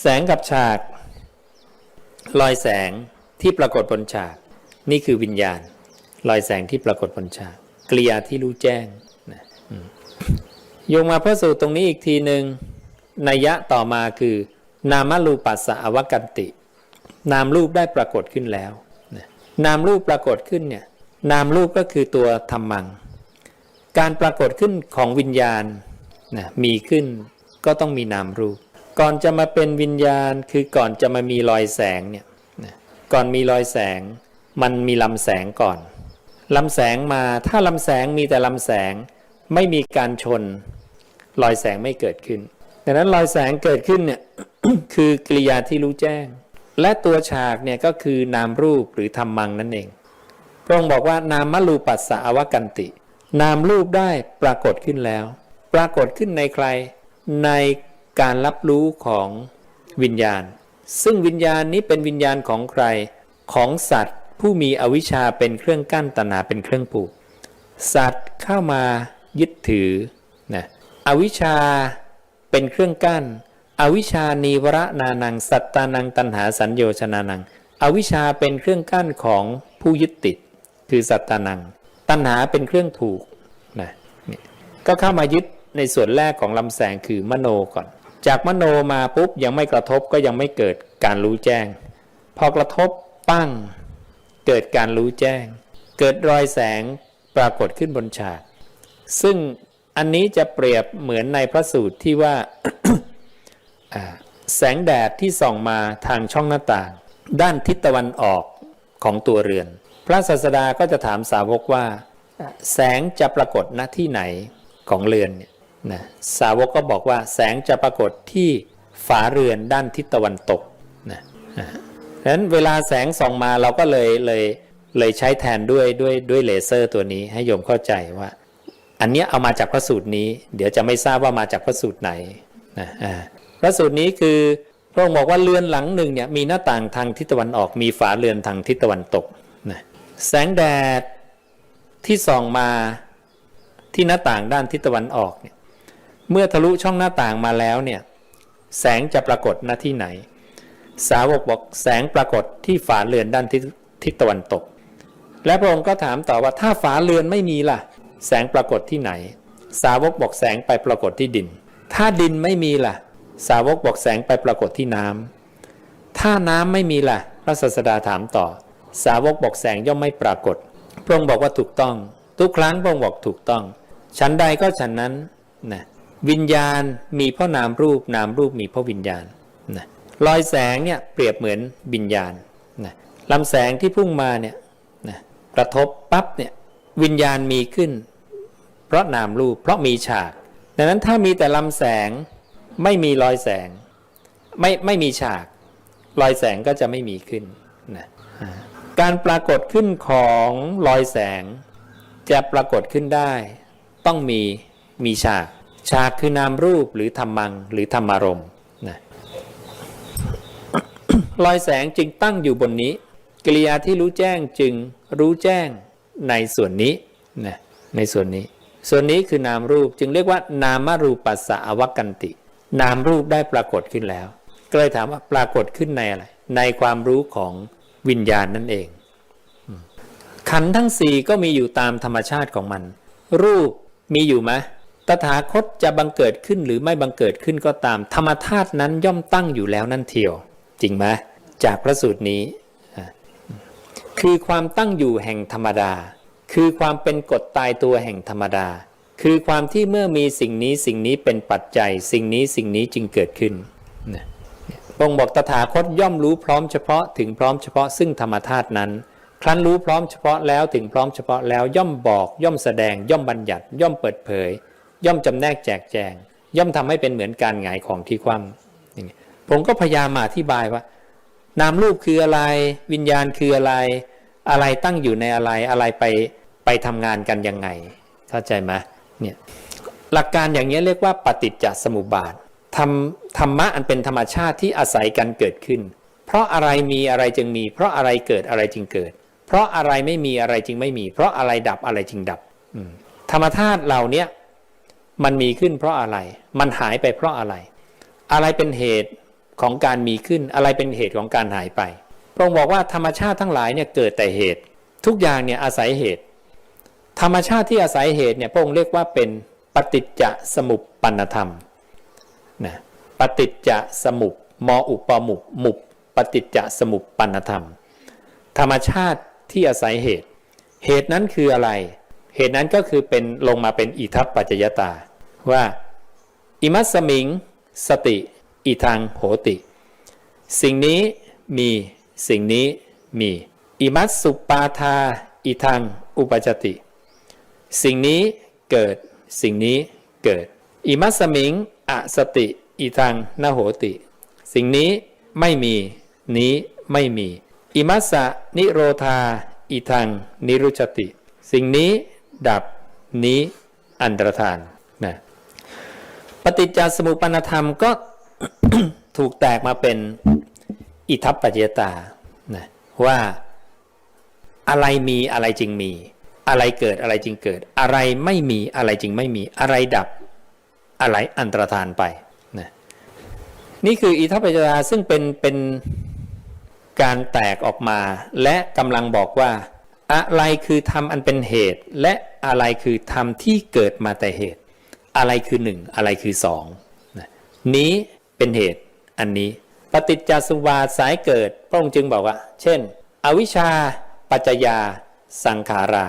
แสงกับฉากรอยแสงที่ปรากฏบนฉาก นี่คือวิญญาณรอยแสงที่ปรากฏบนฉากกริยาที่รู้แจ้งนะโยงมาพระสูตรตรงนี้อีกทีหนึ่งนัยยะต่อมาคือ นามรูปัสสะอวกันติ นามรูปได้ปรากฏขึ้นแล้วนะนามรูปปรากฏขึ้นเนี่ยนามรูปก็คือตัวธรรมัง การปรากฏขึ้นของวิญญาณนะมีขึ้นก็ต้องมีนามรูป ก่อนจะมาเป็นวิญญาณคือก่อนจะมามีรอยแสงเนี่ยก่อนมีรอยแสง มันมีลำแสงก่อนลำแสงมาถ้าลำแสงมีแต่ลำแสงไม่มีการชนรอยแสงไม่เกิดขึ้นดังนั้นรอยแสงเกิดขึ้นเนี่ยคือกริยาที่รู้แจ้ง และตัวฉากเนี่ยก็คือนามรูปหรือธรรมังนั่นเองพระองค์บอกว่านามรูปัสสะอวกันติ นามรูปได้ปรากฏขึ้นแล้ว ปรากฏขึ้นในใครใน การรับรู้ของวิญญาณ ซึ่งวิญญาณนี้เป็นวิญญาณของใครของสัตว์ผู้มีอวิชชาเป็นเครื่องกั้นตัณหาเป็นเครื่องผูก สัตว์เข้ามายึดถือนะอวิชชาเป็นเครื่องกั้น อวิชชานีวรนานัง สัตตานังตัณหาสัญโยชนานัง อวิชชาเป็นเครื่องกั้นของผู้ยึดติด คือสัตตานัง ตัณหาเป็นเครื่องผูกนะก็เข้ามายึดในส่วนแรกของลำแสงคือมโนก่อน จากมโนมาปุ๊บยังไม่กระทบก็ยังไม่เกิดการรู้แจ้ง พอกระทบปั้ง เกิดการรู้แจ้ง เกิดรอยแสงปรากฏขึ้นบนฉาก ซึ่งอันนี้จะเปรียบเหมือนในพระสูตรที่ว่าแสงแดดที่ส่องมาทางช่องหน้าต่าง ด้านทิศตะวันออกของตัวเรือน พระศาสดาก็จะถามสาวกว่า แสงจะปรากฏณที่ไหนของเรือนเนี่ย นะสาวกก็บอกว่าแสงจะปรากฏที่ฝาเรือนด้านทิศตะวันตกนะอ่าฉะนั้นเวลาแสงส่องมาเราก็เลยเลยเลยใช้แทนด้วยด้วยด้วยเลเซอร์ตัวนี้ให้โยมเข้าใจว่า อันเนี้ยเอามาจากพระสูตรนี้ เดี๋ยวจะไม่ทราบว่ามาจากพระสูตรไหนนะอ่าพระสูตรนี้คือพระองค์บอกว่าเรือนหลังหนึ่งเนี่ยมีหน้าต่างทางทิศตะวันออกมีฝาเรือนทางทิศตะวันตกนะแสงแดดที่ส่องมาที่หน้าต่างด้านทิศตะวันออกเนี่ย เมื่อทะลุช่องหน้าต่างมาแล้วเนี่ย แสงจะปรากฏหน้าที่ไหน สาวกบอกแสงปรากฏที่ฝาเรือนด้านทิศตะวันตก และพระองค์ก็ถามต่อว่าถ้าฝาเรือนไม่มีล่ะ แสงปรากฏที่ไหน สาวกบอกแสงไปปรากฏที่ดิน ถ้าดินไม่มีล่ะ สาวกบอกแสงไปปรากฏที่น้ำถ้าน้ำไม่มีล่ะ พระศาสดาถามต่อ สาวกบอกแสงย่อมไม่ปรากฏ พระองค์บอกว่าถูกต้อง ทุกครั้งพระองค์บอกถูกต้อง ฉันใดก็ฉันนั้นนะ วิญญาณมีพราะนามรูปนามรูปมีพราะวิญญาณนะรอยแสงเนี่ยเปรียบเหมือนวิญญาณนะลำแสงที่พุ่งมาเนี่ยนะกระทบปั๊บเนี่ยวิญญาณมีขึ้น เพราะนามรูปเพราะมีฉาก ดังนั้นถ้ามีแต่ลำแสงไม่มีรอยแสง ไม่ไม่มีฉากรอยแสงก็จะไม่มีขึ้นนะการปรากฏขึ้นของรอยแสง จะปรากฏขึ้นได้ ต้องมีมีฉาก ฉากคือนามรูปหรือธรรมังหรือธรรมารมณ์นะรอยแสงจึงตั้งอยู่บนนี้กิริยาที่รู้แจ้งจึงรู้แจ้งในส่วนนี้นะในส่วนนี้ ส่วนนี้คือนามรูปจึงเรียกว่า นามรูปัสสะอวกันติ นามรูปได้ปรากฏขึ้นแล้ว ก็เลยถามว่าปรากฏขึ้นในอะไร ในความรู้ของวิญญาณนั่นเอง ขันทั้งสี่ก็มีอยู่ตามธรรมชาติของมัน รูปมีอยู่ไหม ตถาคตจะบังเกิดขึ้นหรือไม่บังเกิดขึ้นก็ตาม ธรรมธาตุนั้นย่อมตั้งอยู่แล้วนั่นเทียว จริงไหมจากพระสูตรนี้ คือความตั้งอยู่แห่งธรรมดา คือความเป็นกฎตายตัวแห่งธรรมดา คือความที่เมื่อมีสิ่งนี้สิ่งนี้เป็นปัจจัย สิ่งนี้สิ่งนี้จึงเกิดขึ้นองค์บอกตถาคตย่อมรู้พร้อมเฉพาะถึงพร้อมเฉพาะซึ่งธรรมธาตุนั้นครั้นรู้พร้อมเฉพาะแล้วถึงพร้อมเฉพาะแล้วย่อมบอกย่อมแสดงย่อมบัญญัติย่อมเปิดเผย ย่อมจำแนกแจกแจง ย่อมทำให้เป็นเหมือนการหงายของที่คว่ำผมก็พยายามอธิบายว่า นามรูปคืออะไร วิญญาณคืออะไร อะไรตั้งอยู่ในอะไรอะไรไปไปทำงานกันยังไง เข้าใจไหมเนี่ยหลักการอย่างนี้เรียกว่าปฏิจจสมุปบาทธรรมธรรมะอันเป็นธรรมชาติที่อาศัยกันเกิดขึ้น เพราะอะไรมีอะไรจึงมี เพราะอะไรเกิดอะไรจึงเกิด เพราะอะไรไม่มีอะไรจึงไม่มี เพราะอะไรดับอะไรจึงดับธรรมธาตุเหล่านี้ มันมีขึ้นเพราะอะไร มันหายไปเพราะอะไร อะไรเป็นเหตุของการมีขึ้น อะไรเป็นเหตุของการหายไป พระองค์บอกว่าธรรมชาติทั้งหลายเนี่ยเกิดแต่เหตุ ทุกอย่างเนี่ยอาศัยเหตุ ธรรมชาติที่อาศัยเหตุเนี่ยพระองค์เรียกว่าเป็นปฏิจจสมุปปนธรรมนะปฏิจจสมุปมอุปมุปมุปปฏิจจสมุปปนธรรม ธรรมชาติที่อาศัยเหตุ เหตุนั้นคืออะไร เหตุนั้นก็คือเป็นลงมาเป็นอิทัปปัจจยตา ว่าอิมัสมิง สติ อิทังโหติ สิ่งนี้มีสิ่งนี้มี อิมัสสุปาทา อิทังอุปจติ สิ่งนี้เกิดสิ่งนี้เกิด อิมัสมิงอสติ อิทังนโหติ สิ่งนี้ไม่มีนี้ไม่มี อิมัสสะนิโรธา อิทังนิรุชติ สิ่งนี้ ดับนี้อันตรธานนะปฏิจจสมุปนธรรมก็ถูกแตกมาเป็นอิทัปปัจจยตานะว่าอะไรมีอะไรจึงมี อะไรเกิดอะไรจึงเกิด อะไรไม่มีอะไรจึงไม่มี อะไรดับอะไรอันตรธานไปนะนี่คืออิทัปปัจจยตาซึ่งเป็นเป็นการแตกออกมา และกำลังบอกว่า อะไรคือธรรมอันเป็นเหตุและ อะไรคือธรรมที่เกิดมาแต่เหตุ อะไรคือหนึ่งอะไรคือสองนี้เป็นเหตุอันนี้ ปฏิจจสมุปบาทสายเกิด พระองค์จึงบอกว่า เช่น อวิชชา ปัจจยา สังขารา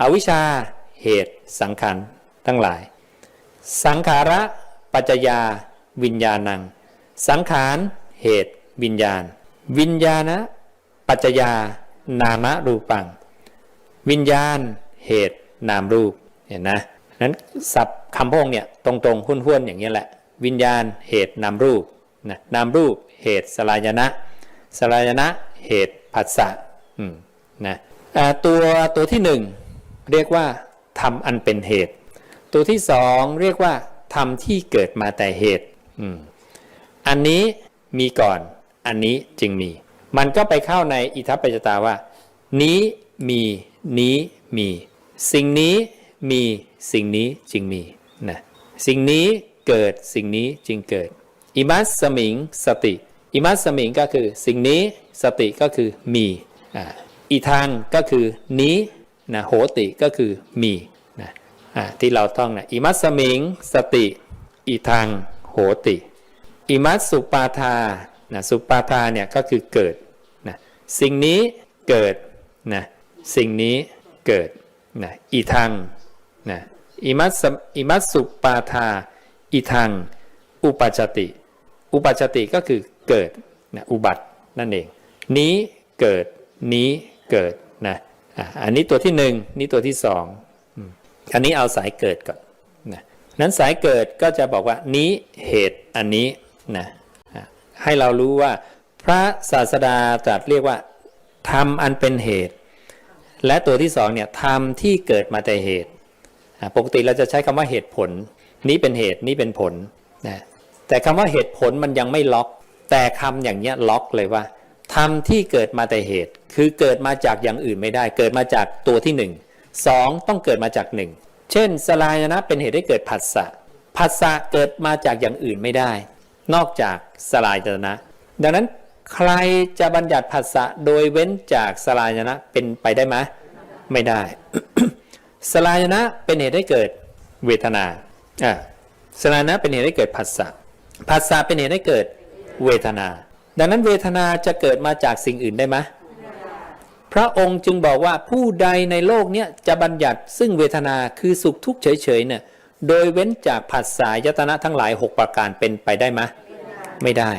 อาวิชชา เหตุสังขารทั้งหลาย สังขาระ ปัจจยา วิญญาณัง สังขาร เหตุ วิญญาณ วิญญาณะปัจจยานามรูปัง วิญญาณ เหตุ นามรูปเห็นนะนั้นศัพท์คำพงเนี่ยตรงๆห้วนๆอย่างนี้แหละ วิญญาณเหตุนามรูปนะนามรูปเหตุสลายนะสลายนะเหตุผัสสะนะตัวตัวที่หนึ่งเรียกว่าทำอันเป็นเหตุ ตัวที่สองเรียกว่าทำที่เกิดมาแต่เหตุอันนี้มีก่อนอันนี้จึงมี มันก็ไปเข้าในอิทัปปัจจตาว่า นี้มีนี้มี สิ่งนี้มีสิ่งนี้จึงมีนะสิ่งนี้เกิดสิ่งนี้จึงเกิดอิมัสสมิงสติอิมัสสมิงก็คือสิ่งนี้สติก็คือมีอ่าอีทางก็คือนี้นะโหติก็คือมีนะอ่าที่เราต้องนะอิมัสสมิงสติอีทางโหติอิมัสสุปาทานะสุปาทาเนี่ยก็คือเกิดนะสิ่งนี้เกิดนะสิ่งนี้เกิด นะอีทังนะอิมัสสอิมัสสุปาทาอีทัง อุปจติ อุปจติก็คือเกิดนะอุบัตินั่นเอง นี้เกิดนี้เกิดนะอันนี้ตัวที่หนึ่งนี่ตัวที่สองอันนี้เอาสายเกิดก่อนนะนั้นสายเกิดก็จะบอกว่านี้เหตุอันนี้นะอะให้เรารู้ว่าพระศาสดาตรัสเรียกว่าทำอันเป็นเหตุ และตัวที่สองเนี่ยทำที่เกิดมาแต่เหตุ ปกติเราจะใช้คำว่าเหตุผล นี้เป็นเหตุนี้เป็นผลนะแต่คำว่าเหตุผลมันยังไม่ล็อก แต่คำอย่างเนี้ยล็อกเลยว่าทำที่เกิดมาแต่เหตุ คือเกิดมาจากอย่างอื่นไม่ได้ เกิดมาจากตัวที่หนึ่งสองต้องเกิดมาจากหนึ่งเช่น สลายนะเป็นเหตุให้เกิดผัสสะผัสสะเกิดมาจากอย่างอื่นไม่ได้ นอกจากสลายนะดังนั้น ใครจะบัญญัติผัสสะโดยเว้นจากสลายนะเป็นไปได้ไหมไม่ได้ สลายนะเป็นเหตุให้เกิดเวทนาอ่าสลายนะเป็นเหตุให้เกิดผัสสะผัสสะเป็นเหตุให้เกิดเวทนา ดังนั้นเวทนาจะเกิดมาจากสิ่งอื่นได้ไหมพระองค์จึงบอกว่าผู้ใดในโลกเนี้ยจะบัญญัติซึ่งเวทนาคือสุขทุกข์เฉยๆเนี่ยโดยเว้นจากผัสสะยตนะทั้งหลาย 6 ประการเป็นไปได้ไหมไม่ได้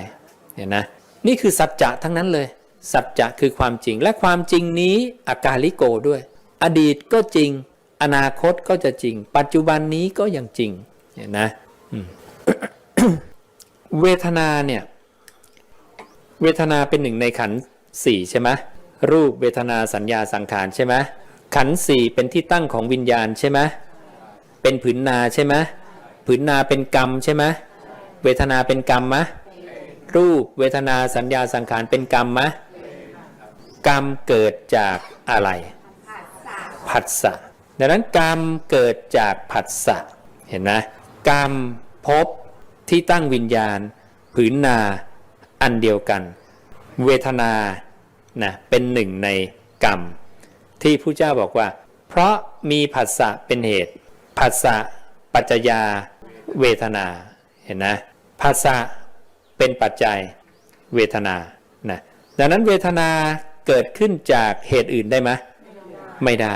เห็นนะ นี่คือสัจจะทั้งนั้นเลย สัจจะคือความจริง และความจริงนี้อากาลิโกด้วย อดีตก็จริง อนาคตก็จะจริง ปัจจุบันนี้ก็ยังจริงเห็นนะอืมเวทนาเนี่ย เวทนาเป็นหนึ่งในขันสี่ใช่ไหมรูปเวทนาสัญญาสังขารใช่ไหมขันสี่เป็นที่ตั้งของวิญญาณใช่ไหมเป็นผืนนาใช่ไหมผืนนาเป็นกรรมใช่ไหมเวทนาเป็นกรรมไหม รูปเวทนาสัญญาสังขารเป็นกรรมมะกรรมเกิดจากอะไร ผัสสะดังนั้นกรรมเกิดจากผัสสะเห็นไหมกรรมพบที่ตั้งวิญญาณ ผืนนาอันเดียวกัน เวทนานะเป็นหนึ่งในกรรม ที่ผู้เจ้าบอกว่า เพราะมีผัสสะเป็นเหตุผัสสะปัจจยาเวทนาเห็นนะผัสสะ เป็นปัจจัยเวทนานะดังนั้นเวทนาเกิดขึ้นจากเหตุอื่นได้ไหมไม่ได้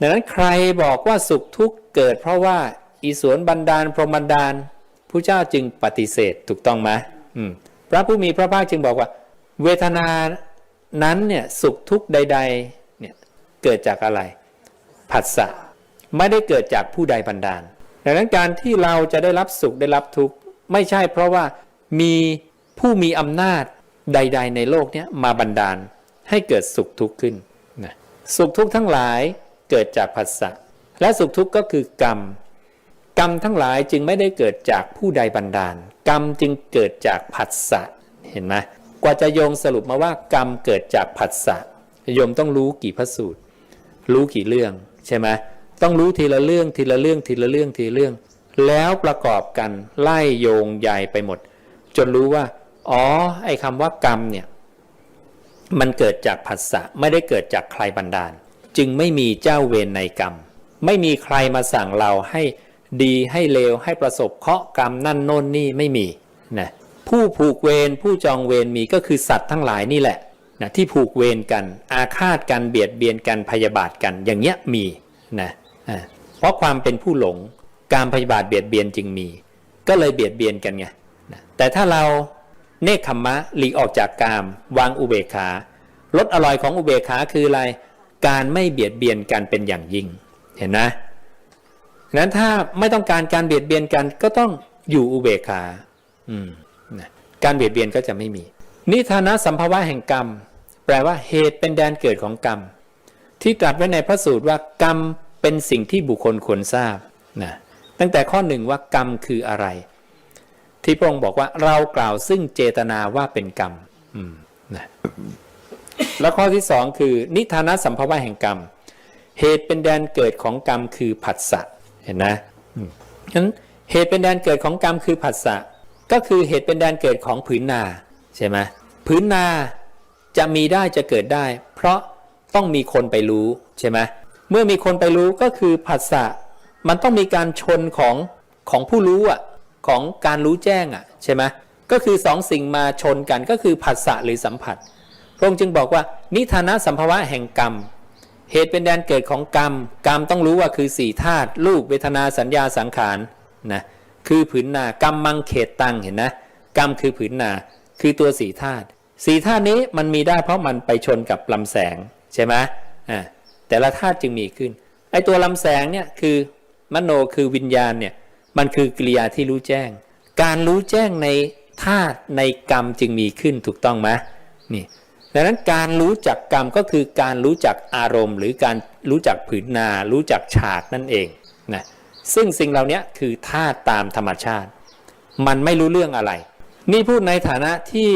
ดังนั้นใครบอกว่าสุขทุกข์เกิด เพราะว่าอีสวนบันดาล พรหมบันดาลผู้เจ้าจึงปฏิเสธถูกต้องไหมอืมพระผู้มีพระภาคจึงบอกว่า เวทนานั้นเนี่ยสุขทุกข์ใดๆเนี่ยเกิดจากอะไรผัสสะไม่ได้เกิดจากผู้ใดบันดาล ดังนั้นการที่เราจะได้รับสุขได้รับทุกข์ไม่ใช่เพราะว่า มีผู้มีอำนาจใด ๆ ในโลกนี้มาบันดาลให้เกิดสุขทุกข์ขึ้นนะสุขทุกข์ทั้งหลายเกิดจากผัสสะและสุขทุกข์ก็คือกรรม กรรมทั้งหลายจึงไม่ได้เกิดจากผู้ใดบันดาล กรรมจึงเกิดจากผัสสะเห็นไหมกว่าจะโยงสรุปมาว่ากรรมเกิดจากผัสสะโยมต้องรู้กี่พระสูตร รู้กี่เรื่องใช่ไหมต้องรู้ทีละเรื่องทีละเรื่องทีละเรื่องทีละเรื่อง แล้วประกอบกันไล่โยงใหญ่ไปหมด จนรู้ว่า อ๋อ ไอ้คำว่ากรรมเนี่ย มันเกิดจากผัสสะไม่ได้เกิดจากใครบันดาล จึงไม่มีเจ้าเวรในกรรม ไม่มีใครมาสั่งเราให้ดีให้เลวให้ประสบเคราะห์กรรมนั่นโน่นนี่ไม่มีนะผู้ผูกเวรผู้จองเวรมีก็คือสัตว์ทั้งหลายนี่แหละนะที่ผูกเวรกัน อาฆาตกันเบียดเบียนกันพยาบาทกันอย่างเงี้ยมีนะเพราะความเป็นผู้หลงการพยาบาทเบียดเบียนจึงมี ก็เลยเบียดเบียนกันไง แต่ถ้าเราเนคขมมะหลีกออกจากกาม วางอุเบกขารสอร่อยของอุเบกขาคืออะไร การไม่เบียดเบียนกันเป็นอย่างยิ่ง เห็นนะนั้นถ้าไม่ต้องการการเบียดเบียนกันก็ต้องอยู่อุเบกขาอืมนะการเบียดเบียนก็จะไม่มี นิทานะสัมภาวะแห่งกรรม แปลว่าเหตุเป็นแดนเกิดของกรรม ที่ตรัสไว้ในพระสูตรว่ากรรมเป็นสิ่งที่บุคคลควรทราบนะตั้งแต่ข้อหนึ่งว่ากรรมคืออะไร ที่พระองค์บอกว่าเรากล่าวซึ่งเจตนาว่าเป็นกรรมนะแล้วข้อที่สองคือ นิทานะสัมภาวะแห่งกรรม เหตุเป็นแดนเกิดของกรรมคือผัสสะเห็นนะฉะนั้นเหตุเป็นแดนเกิดของกรรมคือผัสสะก็คือเหตุเป็นแดนเกิดของผืนนาใช่ไหมผืนนาจะมีได้จะเกิดได้ เพราะต้องมีคนไปรู้ใช่ไหมเมื่อมีคนไปรู้ก็คือผัสสะมันต้องมีการชนของของผู้รู้อะ ของการรู้แจ้งอะใช่ไหมก็คือสองสิ่งมาชนกันก็คือผัสสะหรือสัมผัส พระองค์จึงบอกว่า นิทานะสัมภวะแห่งกรรม เหตุเป็นแดนเกิดของกรรม กรรมต้องรู้ว่าคือสี่ธาตุรูปเวทนาสัญญาสังขารนะคือผืนนากรรมมังเขตตังเห็นนะกรรมคือผืนนา คือตัวสี่ธาตุสี่ธาตุนี้มันมีได้เพราะมันไปชนกับลำแสงใช่ไหมอ่าแต่ละธาตุจึงมีขึ้นไอตัวลำแสงเนี่ยคือมโนคือวิญญาณเนี่ย มันคือกิริยาที่รู้แจ้ง การรู้แจ้งในธาตุในกรรมจึงมีขึ้นถูกต้องไหมนี่ดังนั้นการรู้จักกรรมก็คือการรู้จักอารมณ์ หรือการรู้จักผืนนา รู้จักฉากนั่นเองนะซึ่งสิ่งเหล่านี้คือธาตุตามธรรมชาติ มันไม่รู้เรื่องอะไร นี่พูดในฐานะที่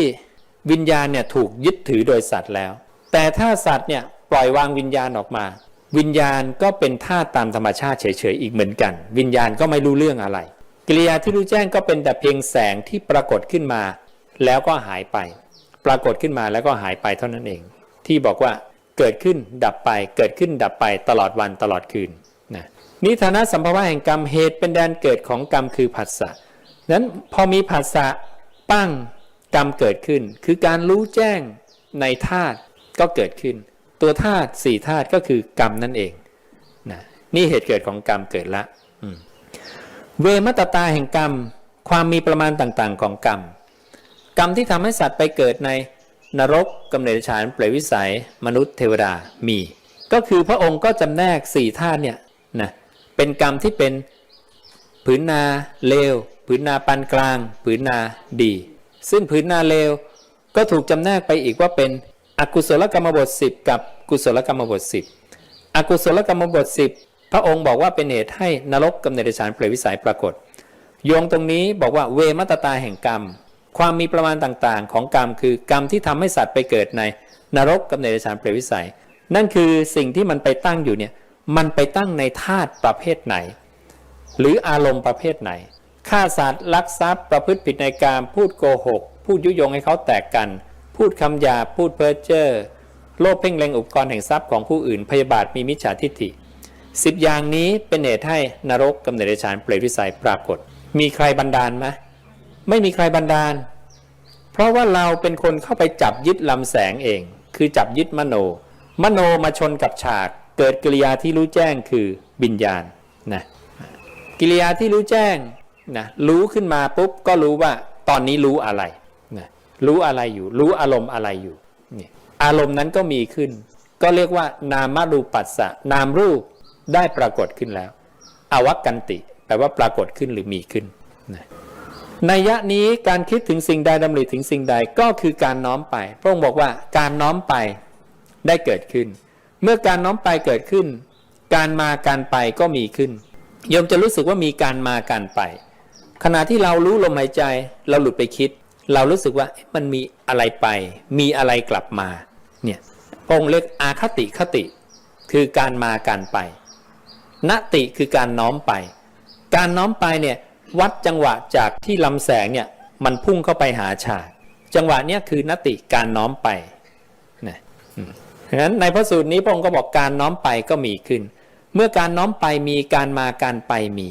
วิญญาณเนี่ยถูกยึดถือโดยสัตว์แล้ว แต่ถ้าสัตว์เนี่ยปล่อยวางวิญญาณออกมา วิญญาณก็เป็นธาตุตามธรรมชาติเฉยๆอีกเหมือนกัน วิญญาณก็ไม่รู้เรื่องอะไร กิริยาที่รู้แจ้งก็เป็นแต่เพียงแสงที่ปรากฏขึ้นมา แล้วก็หายไป ปรากฏขึ้นมาแล้วก็หายไปเท่านั้นเอง ที่บอกว่าเกิดขึ้นดับไป เกิดขึ้นดับไปตลอดวันตลอดคืนนะนิฐานะสัมภาวะแห่งกรรมเหตุเป็นแดนเกิดของกรรมคือผัสสะนั้นพอมีผัสสะปั้งกรรมเกิดขึ้น คือการรู้แจ้งในธาตุก็เกิดขึ้น ตัวธาตุสี่ธาตุก็คือกรรมนั่นเองนะนี่เหตุเกิดของกรรมเกิดละเวมตตาแห่งกรรม ความมีประมาณต่างๆ ของกรรม กรรมที่ทำให้สัตว์ไปเกิดในนรกกำเนิดฉานเปรตวิสัย มนุษย์เทวดามี ก็คือพระองค์ก็จำแนกสี่ธาตุเนี่ยนะเป็นกรรมที่เป็นผืนนาเลวผืนนาปานกลาง ผืนนาดี ซึ่งผืนนาเลวก็ถูกจำแนกไปอีกว่าเป็น อกุศลกรรมบท 10 กับกุศลกรรมบท 10 อกุศลกรรมบท 10 พระองค์บอกว่าเป็นเหตุให้นรกกำเนิดฉานเปรตวิสัยปรากฏ โยงตรงนี้บอกว่าเวมัตตาแห่งกรรม ความมีประมาณต่างๆ ของกรรมคือกรรมที่ทำให้สัตว์ไปเกิดในนรกกำเนิดฉานเปรตวิสัย นั่นคือสิ่งที่มันไปตั้งอยู่เนี่ยมันไปตั้งในธาตุประเภทไหน หรืออารมณ์ประเภทไหนฆ่าสัตว์ลักทรัพย์ประพฤติผิดในการพูดโกหกพูดยุยงให้เขาแตกกัน พูดคำหยาบพูดเพ้อเจ้อโลภเพ่งเล็งอุปกรณ์แห่งทรัพย์ของผู้อื่นพยาบาทมีมิจฉาทิฏฐิสิบอย่างนี้เป็นเหตุให้นรกกำเนิดฉานเปรตวิสัยปรากฏ มีใครบันดาลไหมไม่มีใครบันดาล เพราะว่าเราเป็นคนเข้าไปจับยึดลำแสงเอง คือจับยึดมโน มโนมาชนกับฉาก เกิดกิริยาที่รู้แจ้งคือวิญญาณนะกิริยาที่รู้แจ้งนะรู้ขึ้นมาปุ๊บก็รู้ว่าตอนนี้รู้อะไร รู้อะไรอยู่ รู้อารมณ์อะไรอยู่เนี่ยอารมณ์นั้นก็มีขึ้น ก็เรียกว่า นามรูปัสสะนามรูปได้ปรากฏขึ้นแล้ว อวักกันติ แปลว่าปรากฏขึ้นหรือมีขึ้นนะในยะนี้การคิดถึงสิ่งใดดำริถึงสิ่งใดก็คือการน้อมไป พระองค์บอกว่าการน้อมไปได้เกิดขึ้น เมื่อการน้อมไปเกิดขึ้น การมาการไปก็มีขึ้นโยมจะรู้สึกว่ามีการมาการไป ขณะที่เรารู้ลมหายใจเราหลุดไปคิด เรารู้สึกว่ามันมีอะไรไป มีอะไรกลับมาเนี่ยพระองค์เรียกอาคติคติ คือการมาการไปนติคือการน้อมไป การน้อมไปเนี่ยวัดจังหวะจากที่ลำแสงเนี่ยมันพุ่งเข้าไปหาฉาก จังหวะเนี้ยคือนติการน้อมไปนะอืมดังนั้นในพระสูตรนี้พระองค์ก็บอกการน้อมไปก็มีขึ้น เมื่อการน้อมไปมีการมาการไปมี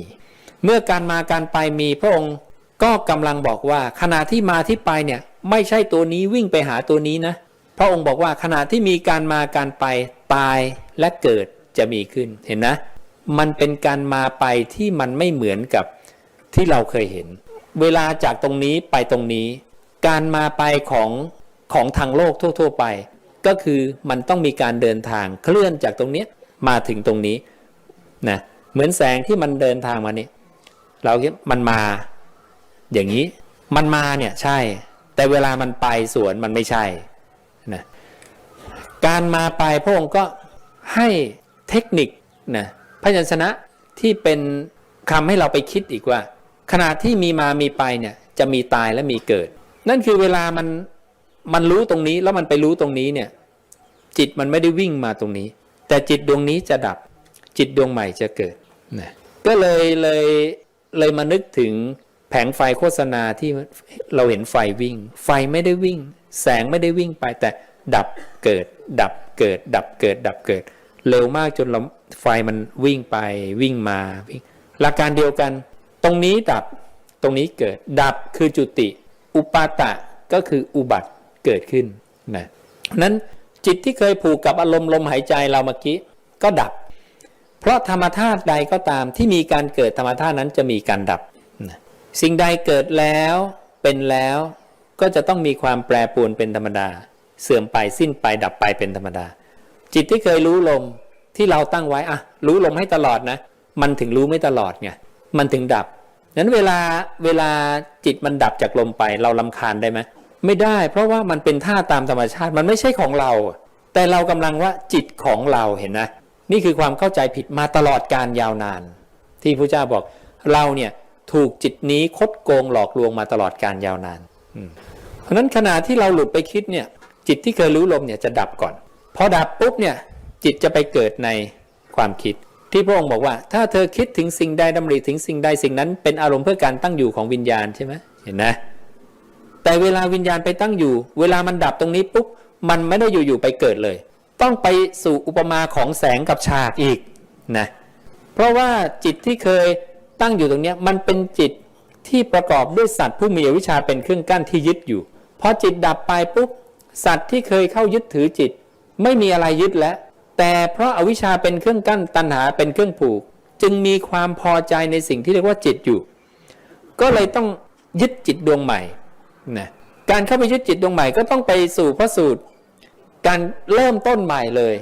เมื่อการมาการไปมีพระองค์ ก็กำลังบอกว่าขณะที่มาที่ไปเนี่ยไม่ใช่ตัวนี้วิ่งไปหาตัวนี้นะพระองค์บอกว่าขณะที่มีการมาการไปตายและเกิดจะมีขึ้นเห็นนะ มันเป็นการมาไปที่มันไม่เหมือนกับที่เราเคยเห็น เวลาจากตรงนี้ไปตรงนี้ การมาไปของของทางโลกทั่ว ๆ ไป ก็คือมันต้องมีการเดินทางเคลื่อนจากตรงนี้มาถึงตรงนี้นะเหมือนแสงที่มันเดินทางมานี่เราคิดมันมา อย่างนี้มันมาเนี่ยใช่ แต่เวลามันไปสวนมันไม่ใช่นะการมาไปพระองค์ก็ให้เทคนิคนะพยัญชนะที่เป็นคำให้เราไปคิดอีกว่า ขณะที่มีมามีไปเนี่ยจะมีตายและมีเกิด นั่นคือเวลามันมันรู้ตรงนี้แล้วมันไปรู้ตรงนี้เนี่ยจิตมันไม่ได้วิ่งมาตรงนี้ แต่จิตดวงนี้จะดับจิตดวงใหม่จะเกิดนะก็เลยเลยเลยมานึกถึง แผงไฟโฆษณาที่เราเห็นไฟวิ่ง ไฟไม่ได้วิ่ง แสงไม่ได้วิ่งไปแต่ดับเกิด ดับเกิด ดับเกิด ดับเกิด เร็วมากจนเราไฟมันวิ่งไปวิ่งมาวิ่งหลักการเดียวกัน ตรงนี้ดับตรงนี้เกิด ดับคือจุติ อุปาตะก็คืออุบัติเกิดขึ้นนะนั้นจิตที่เคยผูกกับอารมณ์ลมหายใจเราเมื่อกี้ก็ดับ เพราะธรรมธาตุใดก็ตามที่มีการเกิดธรรมธาตุนั้นจะมีการดับ สิ่งใดเกิดแล้วเป็นแล้วก็จะต้องมีความแปรปรวนเป็นธรรมดา เสื่อมไปสิ้นไปดับไปเป็นธรรมดา จิตที่เคยรู้ลมที่เราตั้งไว้อะรู้ลมให้ตลอดนะ มันถึงรู้ไม่ตลอดไงมันถึงดับนั้นเวลาเวลาจิตมันดับจากลมไปเราลำคาญได้ไหมไม่ได้ เพราะว่ามันเป็นท่าตามธรรมชาติมันไม่ใช่ของเรา แต่เรากำลังว่าจิตของเราเห็นนะ นี่คือความเข้าใจผิดมาตลอดการยาวนาน ที่พระเจ้าบอกเราเนี่ย ถูกจิตนี้คดโกงหลอกลวงมาตลอดการยาวนาน เพราะนั้นขณะที่เราหลุดไปคิดเนี่ยจิตที่เคยรู้ลมเนี่ยจะดับก่อน พอดับปุ๊บเนี่ยจิตจะไปเกิดในความคิด ที่พระองค์บอกว่า ถ้าเธอคิดถึงสิ่งใดดำริถึงสิ่งใดสิ่งนั้น เป็นอารมณ์เพื่อการตั้งอยู่ของวิญญาณใช่ไหมเห็นนะแต่เวลาวิญญาณไปตั้งอยู่ เวลามันดับตรงนี้ปุ๊บมันไม่ได้อยู่ๆไปเกิดเลย ต้องไปสู่อุปมาของแสงกับฉากอีกนะเพราะว่าจิตที่เคย ตั้งอยู่ตรงนี้มันเป็นจิตที่ประกอบด้วยสัตว์ผู้มีอวิชชาเป็นเครื่องกั้นที่ยึดอยู่พอจิตดับไปปุ๊บสัตว์ที่เคยเข้ายึดถือจิต ไม่มีอะไรยึดแล้ว แต่เพราะอาวิชชาเป็นเครื่องกั้นตัณหาเป็นเครื่องผูก จึงมีความพอใจในสิ่งที่เรียกว่าจิตอยู่ ก็เลยต้องยึดจิตดวงใหม่นะการเข้าไปยึดจิตดวงใหม่ก็ต้องไปสู่พระสูตร การเริ่มต้นใหม่เลย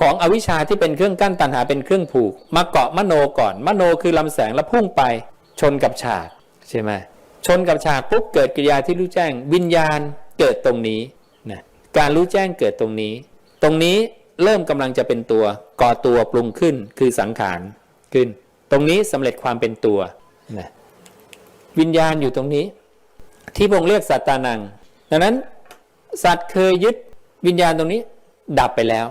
ของอวิชชาที่เป็นเครื่องกั้นตัณหาเป็นเครื่องผูก มาเกาะมโนก่อน มโนคือลำแสงแล้วพุ่งไปชนกับฉากใช่ไหมชนกับฉากปุ๊บเกิดกิริยาที่รู้แจ้ง วิญญาณเกิดตรงนี้นะการรู้แจ้งเกิดตรงนี้ ตรงนี้เริ่มกำลังจะเป็นตัวก่อตัวปรุงขึ้นคือสังขารขึ้น ตรงนี้สำเร็จความเป็นตัวนะวิญญาณอยู่ตรงนี้ ที่พงเรียกสัตตานัง ดังนั้นสัตว์เคยยึดวิญญาณตรงนี้ ดับไปแล้ว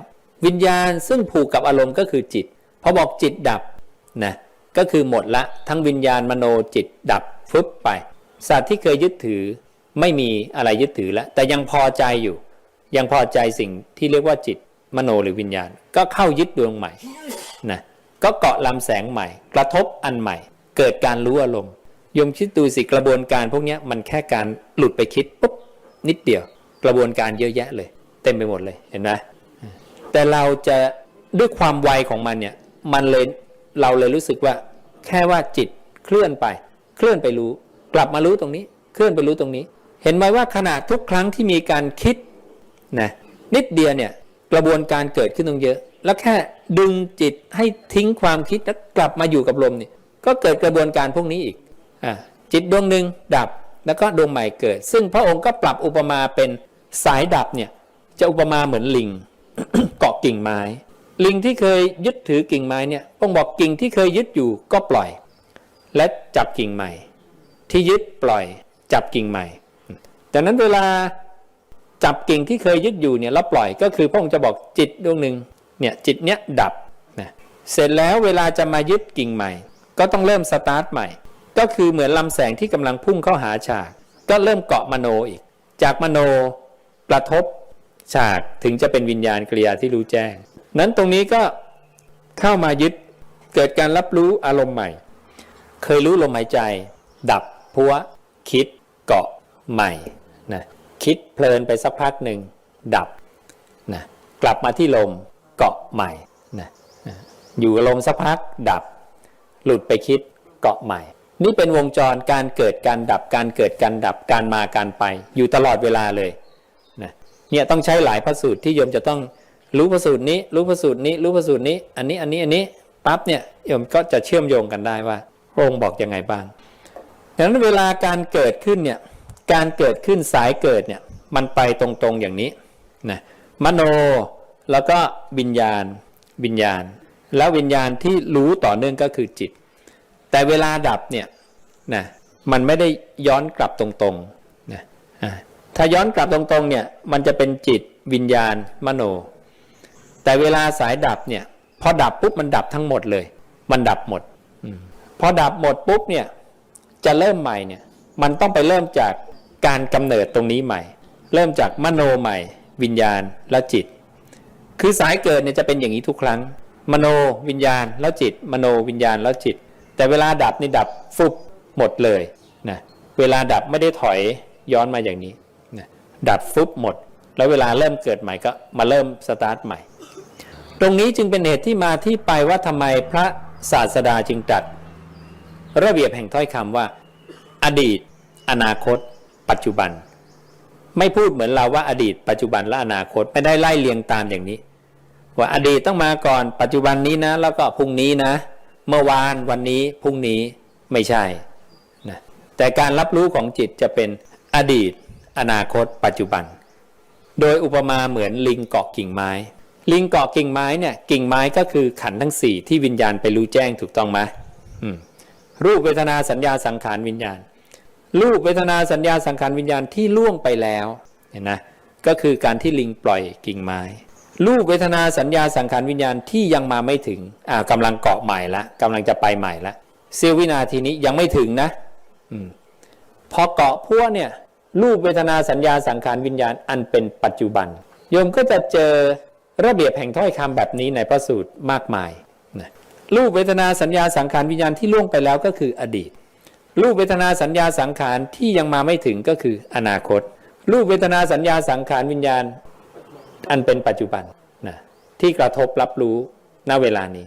วิญญาณซึ่งผูกกับอารมณ์ก็คือจิตพอบอกจิตดับนะก็คือหมดละทั้งวิญญาณมโนจิตดับฟึบไป สัตว์ที่เคยยึดถือไม่มีอะไรยึดถือแล้ว แต่ยังพอใจอยู่ ยังพอใจสิ่งที่เรียกว่าจิตมโนหรือวิญญาณ ก็เข้ายึดดวงใหม่นะก็เกาะลำแสงใหม่ กระทบอันใหม่ เกิดการรู้อารมณ์ยมคิดดูสิกระบวนการพวกนี้มันแค่การหลุดไปคิดปุ๊บนิดเดียว กระบวนการเยอะแยะเลย เต็มไปหมดเลยเห็นไหม แต่เราจะด้วยความไวของมันเนี่ยมันเลยเราเลยรู้สึกว่าแค่ว่าจิตเคลื่อนไป เคลื่อนไปรู้ กลับมารู้ตรงนี้ เคลื่อนไปรู้ตรงนี้ เห็นไหมว่าขนาดทุกครั้งที่มีการคิดนะนิดเดียวเนี่ยกระบวนการเกิดขึ้นตรงเยอะ แล้วแค่ดึงจิตให้ทิ้งความคิดแล้วกลับมาอยู่กับลมนี่ก็เกิดกระบวนการพวกนี้อีกอ่าจิตดวงหนึ่งดับแล้วก็ดวงใหม่เกิด ซึ่งพระองค์ก็ปรับอุปมาเป็นสายดับเนี่ยจะอุปมาเหมือนลิง เกาะกิ่งไม้ ลิงที่เคยยึดถือกิ่งไม้เนี่ยพระองค์บอกกิ่งที่เคยยึดอยู่ก็ปล่อย และจับกิ่งใหม่ ที่ยึดปล่อยจับกิ่งใหม่แต่นั้นเวลาจับกิ่งที่เคยยึดอยู่เนี่ยแล้วปล่อยก็คือพระองค์จะบอกจิตดวงหนึ่งเนี่ยจิตเนี้ยดับนะเสร็จแล้วเวลาจะมายึดกิ่งใหม่ ก็ต้องเริ่มสตาร์ทใหม่ ก็คือเหมือนลำแสงที่กำลังพุ่งเข้าหาฉาก ก็เริ่มเกาะมโนอีก จากมโนกระทบ ฉากถึงจะเป็นวิญญาณกริยาที่รู้แจ้ง นั้นตรงนี้ก็เข้ามายึดเกิดการรับรู้อารมณ์ใหม่ เคยรู้ลมหายใจ ดับพัวคิดเกาะใหม่นะคิดเพลินไปสักพักหนึ่งดับนะกลับมาที่ลมเกาะใหม่นะนะอยู่ลมสักพักดับ หลุดไปคิดเกาะใหม่ นี่เป็นวงจรการเกิดการดับการเกิดการดับการมาการไป อยู่ตลอดเวลาเลย เนี่ยต้องใช้หลายพระสูตรที่โยมจะต้องรู้พระสูตรนี้ รู้พระสูตรนี้ รู้พระสูตรนี้ อันนี้อันนี้อันนี้ปั๊บเนี่ยโยมก็จะเชื่อมโยงกันได้ว่าพระองค์บอกยังไงบ้างดังนั้นเวลาการเกิดขึ้นเนี่ยการเกิดขึ้นสายเกิดเนี่ยมันไปตรงๆอย่างนี้นะมโนแล้วก็วิญญาณวิญญาณ แล้ววิญญาณที่รู้ต่อเนื่องก็คือจิต แต่เวลาดับเนี่ยนะมันไม่ได้ย้อนกลับตรงๆนะอ่า ถ้าย้อนกลับตรงๆเนี่ยมันจะเป็นจิตวิญญาณมโน แต่เวลาสายดับเนี่ยพอดับปุ๊บมันดับทั้งหมดเลย มันดับหมดอพอดับหมดปุ๊บเนี่ยจะเริ่มใหม่เนี่ยมันต้องไปเริ่มจากการกำเนิดตรงนี้ใหม่ เริ่มจากมโนใหม่ วิญญาณแล้วจิต คือสายเกิดเนี่ยจะเป็นอย่างนี้ทุกครั้ง มโนวิญญาณแล้วจิต มโนวิญญาณแล้วจิต แต่เวลาดับนี่ดับฟุบหมดเลยนะเวลาดับไม่ได้ถอยย้อนมาอย่างนี้ ดับฟุบหมด แล้วเวลาเริ่มเกิดใหม่ก็มาเริ่มสตาร์ทใหม่ ตรงนี้จึงเป็นเหตุที่มาที่ไปว่าทำไมพระศาสดาจึงตัด ระเบียบแห่งถ้อยคำว่า อดีต อนาคต ปัจจุบัน ไม่พูดเหมือนเราว่าอดีต ปัจจุบันและอนาคตไม่ได้ไล่เรียงตามอย่างนี้ ว่าอดีตต้องมาก่อนปัจจุบันนี้นะ แล้วก็พรุ่งนี้นะ เมื่อวานวันนี้พรุ่งนี้ไม่ใช่นะแต่การรับรู้ของจิตจะเป็นอดีต อนาคต ปัจจุบัน โดยอุปมาเหมือนลิงเกาะกิ่งไม้ ลิงเกาะกิ่งไม้เนี่ยกิ่งไม้ก็คือขันทั้งสี่ที่วิญญาณไปรู้แจ้งถูกต้องไหมรูปเวทนาสัญญาสังขารวิญญาณ รูปเวทนาสัญญาสังขารวิญญาณที่ล่วงไปแล้วเห็นนะก็คือการที่ลิงปล่อยกิ่งไม้ รูปเวทนาสัญญาสังขารวิญญาณที่ยังมาไม่ถึงอ่ากำลังเกาะใหม่ละกำลังจะไปใหม่ละเสี้ยววินาทีนี้ยังไม่ถึงนะอืมพอเกาะพวกเนี่ย รูปเวทนาสัญญาสังขารวิญญาณอันเป็นปัจจุบัน โยมก็จะเจอระเบียบแห่งถ้อยคำแบบนี้ในพระสูตรมากมายนะรูปเวทนาสัญญาสังขารวิญญาณที่ล่วงไปแล้วก็คืออดีต รูปเวทนาสัญญาสังขารที่ยังมาไม่ถึงก็คืออนาคต รูปเวทนาสัญญาสังขารวิญญาณอันเป็นปัจจุบันนะที่กระทบรับรู้ณเวลานี้